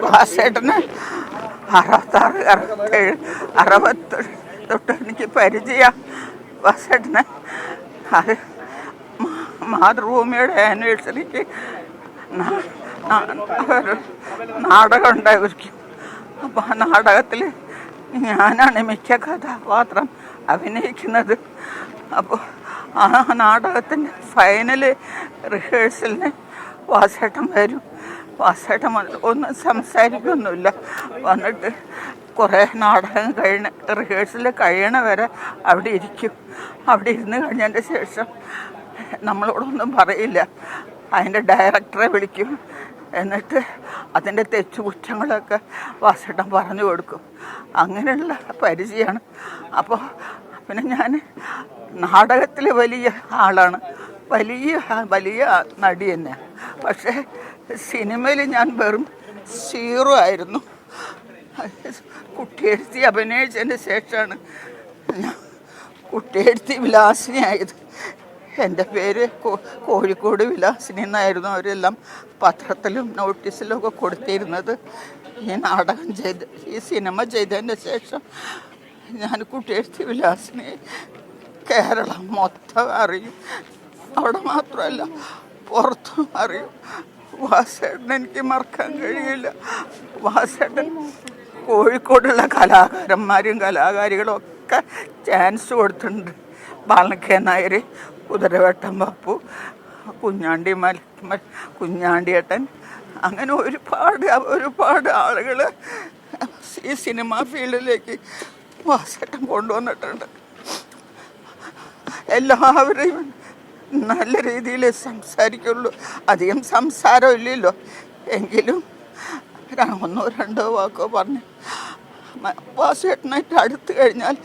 വാസേട്ടന് അറുപത്താറ് അറുപത്തേഴ് അറുപത്തി തൊട്ട് എനിക്ക് പരിചയ വാസേട്ടന് അത് മാതൃഭൂമിയുടെ ആനിവേഴ്സറിക്ക് നാടകം ഉണ്ടായിരിക്കും. അപ്പോൾ ആ നാടകത്തിൽ ഞാനാണ് മിക്ക കഥാപാത്രം അഭിനയിക്കുന്നത്. അപ്പോൾ ആ നാടകത്തിന്റെ ഫൈനൽ റിഹേഴ്സലിന് വാസേട്ടൻ വരും. വന്ന് ഒന്നും സംസാരിക്കൊന്നുമില്ല. വന്നിട്ട് കുറേ നാടകം കഴിഞ്ഞ് റിഹേഴ്സൽ കഴിയണ വരെ അവിടെ ഇരിക്കും. അവിടെ ഇരുന്ന് കഴിഞ്ഞതിന്റെ ശേഷം നമ്മളോടൊന്നും പറയില്ല. അതിന്റെ ഡയറക്ടറെ വിളിക്കും. എന്നിട്ട് അതിന്റെ തെച്ചുകുറ്റങ്ങളൊക്കെ വാസേട്ടൻ പറഞ്ഞു കൊടുക്കും. അങ്ങനെയുള്ള പരിചയമാണ്. അപ്പോൾ പിന്നെ ഞാൻ നാടകത്തിൽ വലിയ ആളാണ്. വലിയ വലിയ നടി തന്നെയാണ്. പക്ഷേ സിനിമയിൽ ഞാൻ വെറും സീറോ ആയിരുന്നു. കുട്ടിയെഴുത്തി അഭിനയിച്ചതിന് ശേഷമാണ് കുട്ടിയെഴുത്തി വിലാസിനിയായത്. എന്റെ പേര് കോഴിക്കോട് വിലാസിനി എന്നായിരുന്നു അവരെല്ലാം പത്രത്തിലും നോട്ടീസിലും ഒക്കെ കൊടുത്തിരുന്നത്. ഈ നാടകം ചെയ്ത് ഈ സിനിമ ചെയ്തതിന് ശേഷം ഞാൻ കുട്ടിയെഴുത്തി വിലാസിനി കേരളം മൊത്തം അറിയും. അവിടെ മാത്രമല്ല പുറത്തും അറിയും. വാസേട്ടൻ എനിക്ക് മറക്കാൻ കഴിയില്ല. വാസേട്ടൻ കോഴിക്കോടുള്ള കലാകാരന്മാരും കലാകാരികളും ഒക്കെ ചാൻസ് കൊടുത്തിട്ടുണ്ട്. ബാലകെ നായർ കുതിരവട്ടം പപ്പു കുഞ്ഞാണ്ടി മൽ- കുഞ്ഞാണ്ടിയേട്ടൻ. അങ്ങനെ ഒരുപാട് ഒരുപാട് ആളുകൾ ഈ സിനിമാ ഫീൽഡിലേക്ക് വാസേട്ടൻ കൊണ്ടുവന്നിട്ടുണ്ട്. എല്ലാവരെയും നല്ല രീതിയിൽ സംസാരിക്കുള്ളൂ. അധികം സംസാരം ഇല്ലല്ലോ എങ്കിലും ഒന്നോ രണ്ടോ വാക്കോ പറഞ്ഞ് വാസുവേട്ടനായിട്ട് അടുത്ത് കഴിഞ്ഞാൽ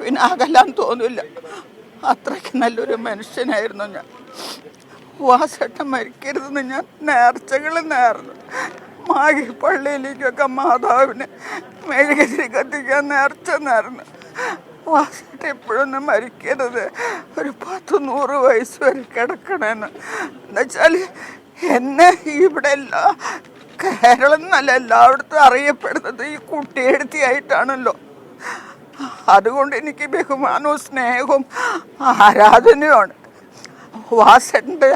പിന്നെ അകലാൻ തോന്നില്ല. അത്രയ്ക്ക് നല്ലൊരു മനുഷ്യനായിരുന്നു ഞാൻ. വാസേട്ടൻ മരിക്കരുതെന്ന് ഞാൻ നേർച്ചകൾ നേർന്നു. മാഗി പള്ളിയിലേക്കൊക്കെ മാതാവിനെ മെഴുകുതിരി കത്തിക്കാൻ നേർച്ച നേർന്നു. വാസേട്ടൻ എപ്പോഴൊന്നും മരിക്കരുത്. ഒരു പത്ത് നൂറ് വയസ്സ് വരെ കിടക്കണമെന്ന് എന്നുവെച്ചാൽ എന്നെ ഇവിടെ എല്ലാ കേരളം എന്നല്ല എല്ലായിടത്തും അറിയപ്പെടുന്നത് ഈ കുട്ടിയെടുത്തിയായിട്ടാണല്ലോ. അതുകൊണ്ട് എനിക്ക് ബഹുമാനവും സ്നേഹവും ആരാധനയുമാണ്. വാസന്റെ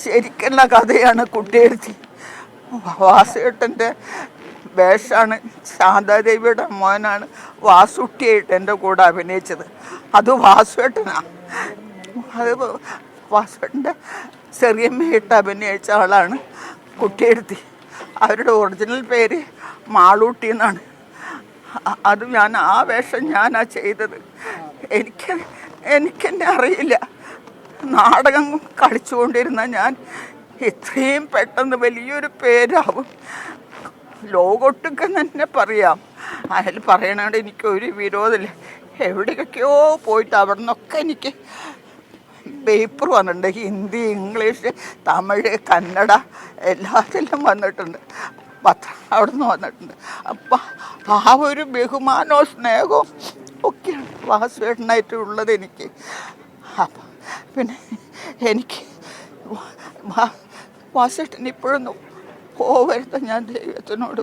ശരിക്കുള്ള കഥയാണ് കുട്ടിയെഴുത്തി വാസേട്ടന്റെ വേഷമാണ് ശാന്താദേവിയുടെ മോനാണ്. വാസുട്ടിയായിട്ട് എന്റെ കൂടെ അഭിനയിച്ചത്. അത് വാസുവേട്ടനാണ് അത് വാസുവേട്ടന്റെ ചെറിയമ്മയായിട്ട് അഭിനയിച്ച ആളാണ് കുട്ടിയെടുത്തി. അവരുടെ ഒറിജിനൽ പേര് മാളൂട്ടി എന്നാണ്. അത് ഞാൻ ആ വേഷം ഞാനാ ചെയ്തത്. എനിക്ക് എനിക്കെന്നെ അറിയില്ല. നാടകം കളിച്ചുകൊണ്ടിരുന്ന ഞാൻ ഇത്രയും പെട്ടെന്ന് വലിയൊരു പേരാവും. ലോകൊട്ടുക്കെന്ന് തന്നെ പറയാം. അതിൽ പറയണോണ്ട് എനിക്ക് ഒരു വിരോധമില്ല. എവിടേക്കൊക്കെയോ പോയിട്ട് അവിടെ നിന്നൊക്കെ എനിക്ക് പേപ്പർ വന്നിട്ടുണ്ട്. ഹിന്ദി ഇംഗ്ലീഷ് തമിഴ് കന്നഡ എല്ലാത്തിലും വന്നിട്ടുണ്ട്. പത്രം അവിടെ നിന്ന് വന്നിട്ടുണ്ട്. അപ്പം ആ ഒരു ബഹുമാനവും സ്നേഹവും ഒക്കെയാണ് വാസുവേട്ടനായിട്ട് ഉള്ളത് എനിക്ക്. അപ്പം പിന്നെ എനിക്ക് വാസുവേട്ടൻ ഇപ്പോഴൊന്നും പോവരുത്. ഞാൻ ദൈവത്തിനോട്